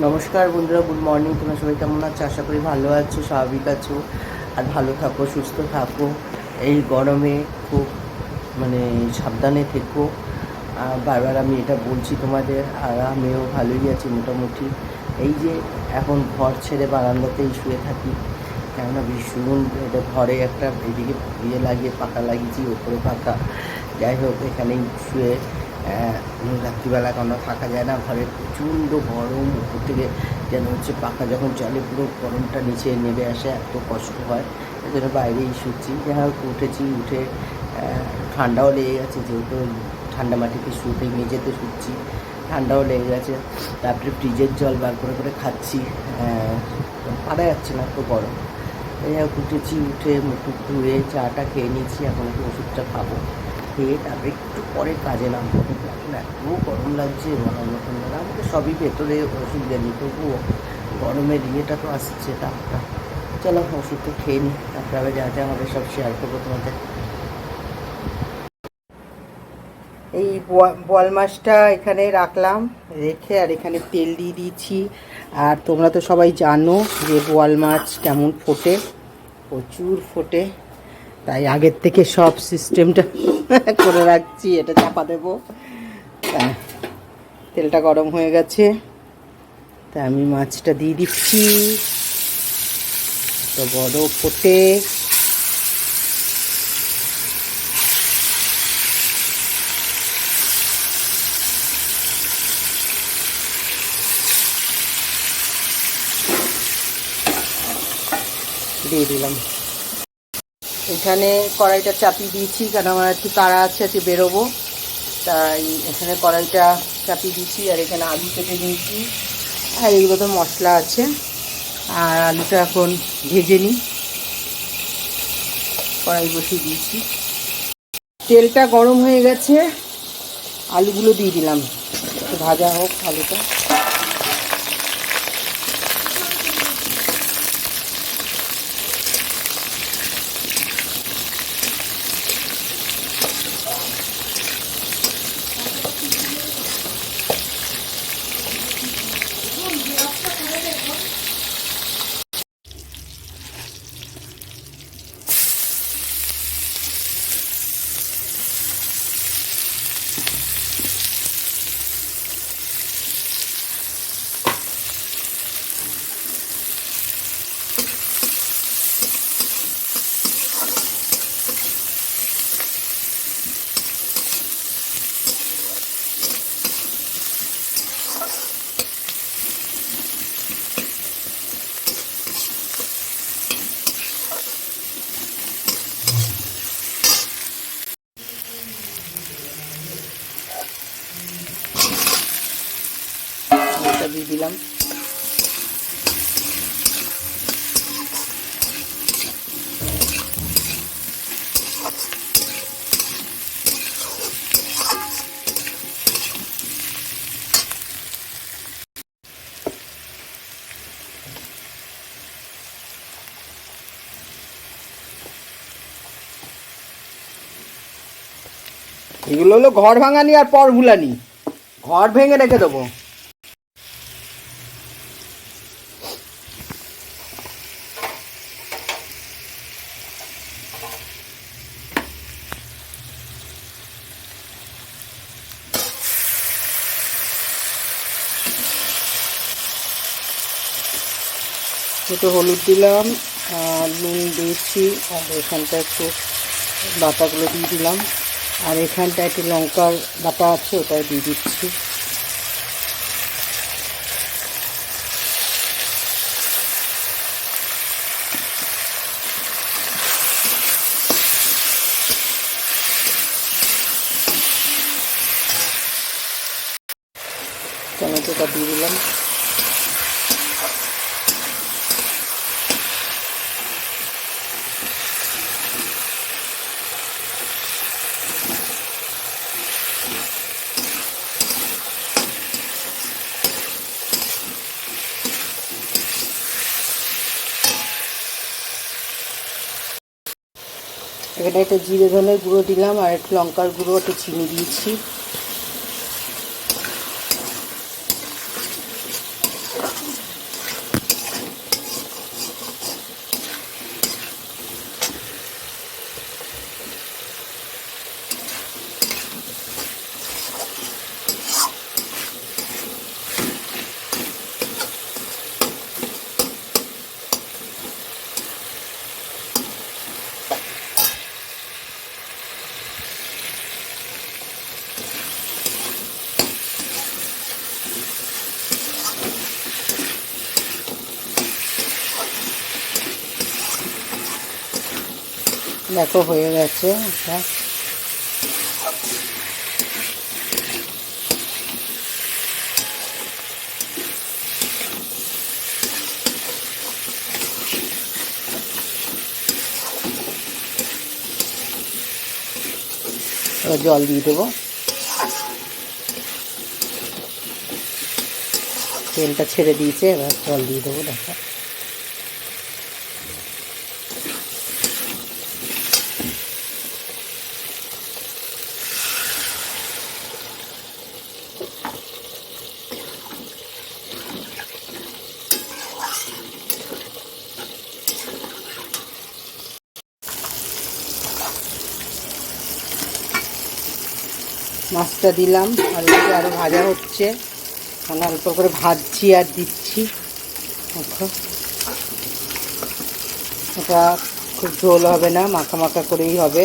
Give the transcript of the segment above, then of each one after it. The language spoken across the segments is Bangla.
নমস্কার বন্ধুরা গুড মর্নিং তোমরা সবাই কেমন আছো? আশা করি ভালো আছো, স্বাভাবিক আছো। আর ভালো থাকো, সুস্থ থাকো। এই গরমে খুব মানে সাবধানে থেকো। বারবার আমি এটা বলছি তোমাদের, আর আমিও ভালোই আছি মোটামুটি। এই যে এখন ঘর ছেড়ে বারান্দাতেই শুয়ে থাকি, কেননা ভীষণ এটা ঘরে একটা এদিকে ইয়ে লাগিয়ে পাকা লাগিয়েছি, ওপরে পাকা। যাই হোক, এখানেই শুয়ে রাত্রিবেলা কোনো থাকা যায় না, ঘরে প্রচণ্ড গরম, উপর থেকে যেন হচ্ছে পাখা যখন চলে পুরো গরমটা নিচে নেমে আসে, এত কষ্ট হয়। এই জন্য বাইরেই শুচ্ছি। যাই হোক, উঠেছি, উঠে ঠান্ডাও লেগে গেছে, যেহেতু ঠান্ডা মাটিতে শুতে মেঝেতে শুচ্ছি, ঠান্ডাও লেগে গেছে। তারপরে ফ্রিজের জল বার করে করে খাচ্ছি। পারা যাচ্ছে না তো গরম। এই উঠেছি, উঠে মুখ ধুয়ে চাটা খেয়ে নিয়েছি, এখন একটু ওষুধটা খাব। খেয়ে তারপরে একটু পরে কাজে নামবো। কিন্তু এখন এত গরম লাগছে বলার মতন না আমাকে সবই ভেতরে ওষুধ দেয়নি তবুও গরমের ইয়েটা তো আসছে, তাপটা। চলো, ওষুধটা খেয়ে নিই তারপরে আবার যা যা হবে সব শেয়ার করব তোমাদের। এই বোয়াল মাছটা এখানে রাখলাম, রেখে আর এখানে তেল দিয়ে দিয়েছি। আর তোমরা তো সবাই জানো যে বোয়াল মাছ কেমন ফোটে, প্রচুর ফোটে। তাই আগের থেকে সব সিস্টেমটা করে রাখছি, এটা চাপা দেবো। তেলটা গরম হয়ে গেছে। তা, আমি মাছটা দিয়ে দিচ্ছি। তো বড় ফোটে। দিয়ে দিলাম। এখানে কড়াইটা চাপিয়ে দিয়েছি, কারণ আমার একটু তাড়া আছে আজকে বেরোবো। তাই এখানে কড়াইটা চাপিয়ে দিয়েছি, আর এখানে আলু কেটে নিয়েছি। আর এইগুলো তো মশলা আছে, আর আলুটা এখন ভেজে নিই। কড়াই বসিয়ে দিয়েছি। তেলটা গরম হয়ে গেছে, আলুগুলো দিয়ে দিলাম। একটু ভাজা হোক আলুটা এটা দিয়ে দিলাম। এগুলো হলো ঘর ভাঙানি আর পর ভুলানি। ঘর ভেঙে রেখে দেবো। একটু হলুদ দিলাম, আর নুন দিয়েছি। আর এখানটা একটু বাটাগুলো দিয়ে দিলাম। আর এখানটা একটু লঙ্কার বাটা আছে ওটা দিয়ে দিচ্ছি। টমেটোটা দিয়ে দিলাম। এখানে একটা জিরে ধনের গুঁড়ো দিলাম আর একটু লঙ্কার গুঁড়ো একটু চিনি দিয়েছি। দেখো হয়ে গেছে এটা। জল দিয়ে দেবো। তেলটা ছেড়ে দিয়েছে, এবার জল দিয়ে দেবো, দেখো। মাছটা দিলাম, আর এদিকে আরও ভাজা হচ্ছে। মানে অল্প করে ভাজছি আর দিচ্ছি। এটা খুব ঝোল হবে না, মাখা মাখা করেই হবে।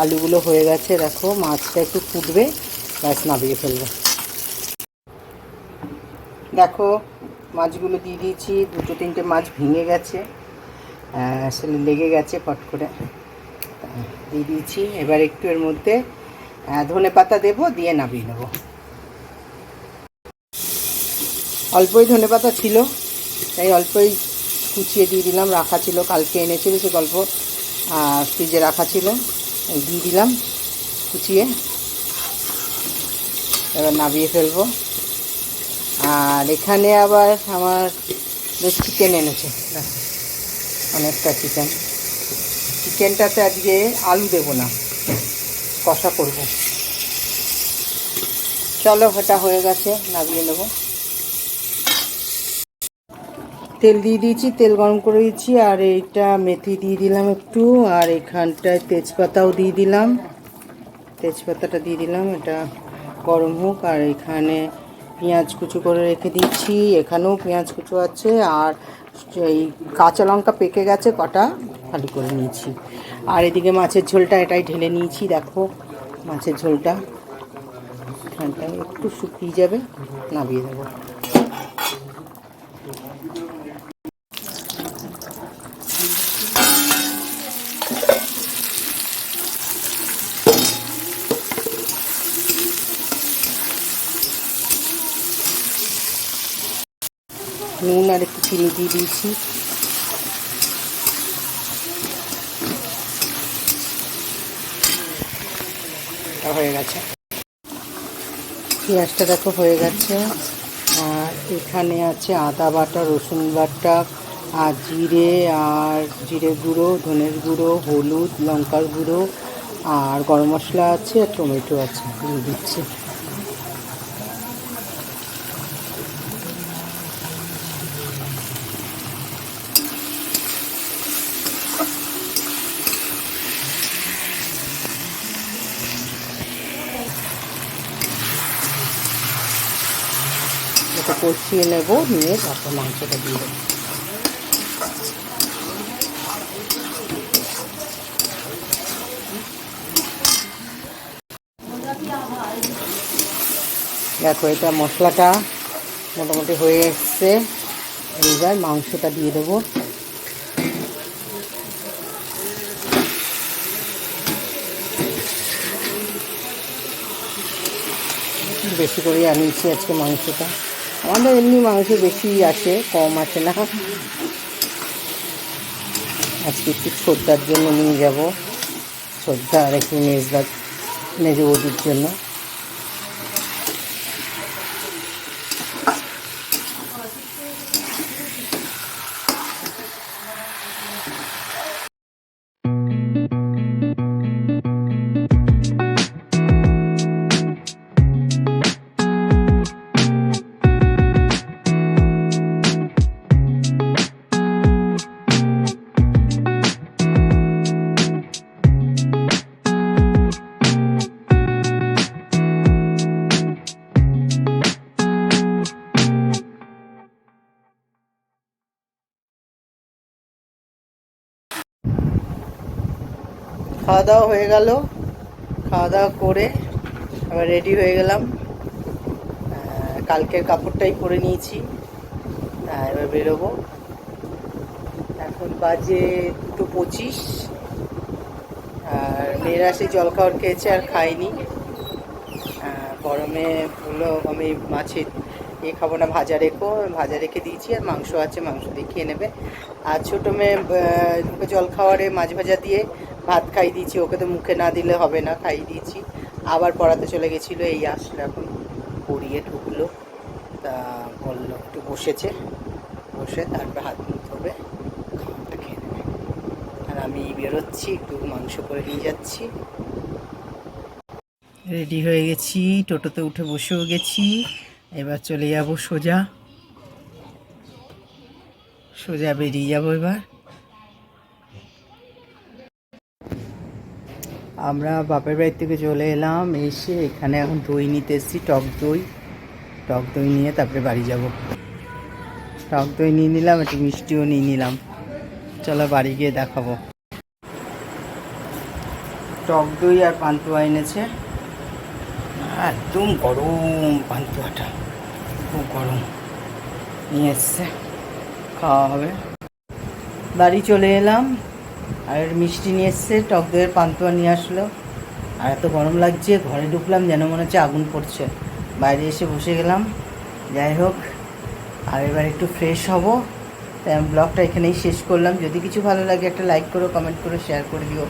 আলুগুলো হয়ে গেছে, দেখো, মাছটা একটু ফুটবে, ব্যাস নামিয়ে ফেলব। দেখো, মাছগুলো দিয়ে দিয়েছি, দুটো তিনটে মাছ ভেঙে গেছে। আসলে লেগে গেছে পট করে। দিয়ে দিয়েছি। এবার একটু এর মধ্যে ধনে পাতা দেবো, দিয়ে নামিয়ে নেব। অল্পই ধনে পাতা ছিল, তাই অল্পই কুচিয়ে দিয়ে দিলাম, রাখা ছিল, কালকে এনেছিল সে গল্প ফ্রিজে রাখা ছিল দিয়ে দিলাম কুচিয়ে। এবার নামিয়ে ফেলব। আর এখানে আবার আমার চিকেন এনেছে অনেকটা চিকেন চিকেনটাতে আজকে আলু দেবো না। কষা করব। চলো, এটা হয়ে গেছে, নামিয়ে নেব। তেল দিয়ে দিয়েছি, তেল গরম করে দিয়েছি, আর এইটা মেথি দিয়ে দিলাম একটু, আর এখানটায় তেজপাতাও দিয়ে দিলাম। তেজপাতাটা দিয়ে দিলাম, এটা গরম হোক, আর এখানে পেঁয়াজ কুচু করে রেখে দিচ্ছি, এখানেও পেঁয়াজ কুচু আছে, আর এই কাঁচা লঙ্কা পেকে গেছে কটা, খালি করে নিয়েছি। আর এদিকে মাছের ঝোলটা এটাই ঢেলে নিয়েছি, দেখো মাছের ঝোলটা। এখানটায় একটু শুকিয়ে যাবে, নামিয়ে দেবো। নুন আর একটু চিনি দিয়ে দিয়েছি। হয়ে গেছে। পেঁয়াজটা দেখো হয়ে গেছে। আর এখানে আছে আদা বাটা, রসুন বাটা, আর জিরে আর জিরে গুঁড়ো, ধনের গুঁড়ো, হলুদ, লঙ্কার গুঁড়ো, আর গরম মশলা আছে, আর টমেটো আছে। দিচ্ছি এটা কষিয়ে নেব, নিয়ে তারপর মাংসটা দিয়ে দেবো। দেখো, এটা মশলাটা মোটামুটি হয়ে এসছে। এইবার মাংসটা দিয়ে দেবো। বেশি করে আনিয়েছি আজকে মাংসটা। আমাদের এমনি মাংস বেশি আসে, কম আসে না। আজকে একটু শ্রদ্ধার জন্য নিয়ে যাব। শ্রদ্ধা আর একটু মেজদার মেজবদির জন্য। খাওয়া দাওয়া হয়ে গেল। খাওয়া দাওয়া করে আবার রেডি হয়ে গেলাম। কালকের কাপড়টাই পরে নিয়েছি। এবার বেরোবো। এখন বাজে দুটো পঁচিশ। আর মেয়েরা সেই খাওয়ার খেয়েছে আর খাইনি গরমে হলো আমি মাছের এ খাব না, ভাজা রেখো। ভাজা রেখে দিয়েছি আর মাংস আছে, মাংস দিয়ে খেয়ে নেবে। আর ছোটো মেয়ে জল খাওয়ারে মাছ ভাজা দিয়ে ভাত খাইয়ে দিয়েছি, ওকে তো মুখে না দিলে হবে না খাইয়ে দিয়েছি। আবার পড়াতে চলে গেছিল, এই আসলে এখন। পড়িয়ে ঢুকলো, তা বলল, একটু বসেছে। বসে তারপর হাত মুখ ধোবে খাবারটা খেয়ে নেবে। আর আমি বেরোচ্ছি, একটু মাংস করে নিয়ে যাচ্ছি। রেডি হয়ে গেছি, টোটোতে উঠে বসেও গেছি। এবার চলে যাব সোজা। সোজা বেরিয়ে যাব এবার। আমরা বাপের বাড়ি থেকে চলে এলাম, এসে এখানে এখন দই নিতে এসেছি, টক দই। টক দই নিয়ে তারপরে বাড়ি যাব। টক দই নিয়ে নিলাম, একটু মিষ্টিও নিয়ে নিলাম। চলো বাড়ি গিয়ে দেখাবো। টক দই আর পান্তুয়া এনেছে। একদম গরম পান্তুয়াটা। খুব গরম। নিয়ে এসছে। খাওয়া হবে। বাড়ি চলে এলাম। আর মিষ্টি নিয়ে এসছে, টক দইয়ের পান্তুয়া নিয়ে আসলো। আর এত গরম লাগছে, ঘরে ঢুকলাম, যেন মনে হচ্ছে আগুন পড়ছে বাইরে এসে বসে গেলাম। যাই হোক, আর এবার একটু ফ্রেশ হব। তাই আমি ব্লগটা এখানেই শেষ করলাম। যদি কিছু ভালো লাগে, একটা লাইক করো কমেন্ট করো শেয়ার করে দিও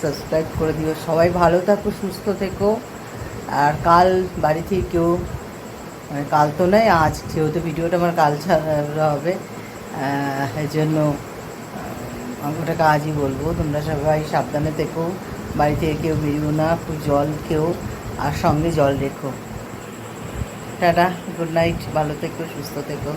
সাবস্ক্রাইব করে দিও। সবাই ভালো থাকো, সুস্থ থেকো। আর কাল বাড়ি থেকে কেউ মানে কাল তো নয়, আজ যেহেতু ভিডিওটা আমার কাল ছাড়া হবে এই জন্য আমি ওটা কাজই বলব, তোমরা সবাই সাবধানে থেকো, বাড়িতে কেউ বেরিও না জল খেও, আর সঙ্গে জল রেখো। টাটা গুড নাইট ভালো থেকো, সুস্থ থেকো।